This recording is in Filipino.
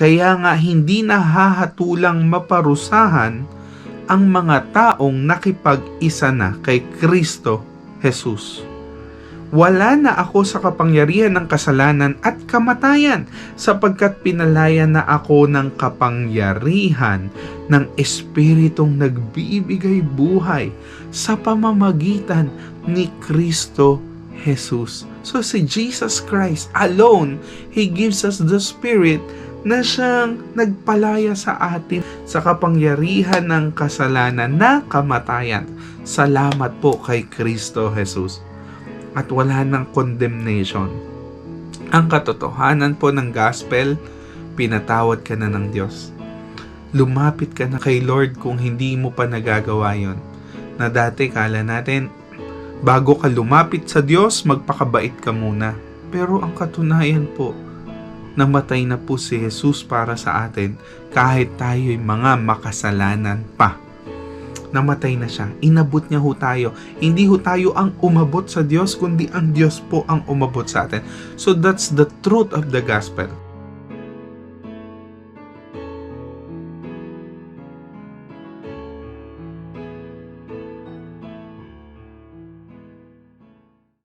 Kaya nga hindi nahahatulang maparusahan ang mga taong nakipag-isa na kay Kristo Jesus. Wala na ako sa kapangyarihan ng kasalanan at kamatayan sapagkat pinalaya na ako ng kapangyarihan ng Espiritong nagbibigay buhay sa pamamagitan ni Kristo Jesus. So si Jesus Christ alone, He gives us the Spirit na siyang nagpalaya sa atin sa kapangyarihan ng kasalanan na kamatayan. Salamat po kay Kristo Jesus. At wala ng condemnation. Ang katotohanan po ng gospel, pinatawad ka na ng Diyos. Lumapit ka na kay Lord kung hindi mo pa nagagawa yon. Na dati kala natin, bago ka lumapit sa Diyos, magpakabait ka muna. Pero ang katunayan po, namatay na po si Jesus para sa atin kahit tayo'y mga makasalanan pa. Namatay na siya. Inabot niya ho tayo. Hindi ho tayo ang umabot sa Diyos, kundi ang Diyos po ang umabot sa atin. So that's the truth of the gospel.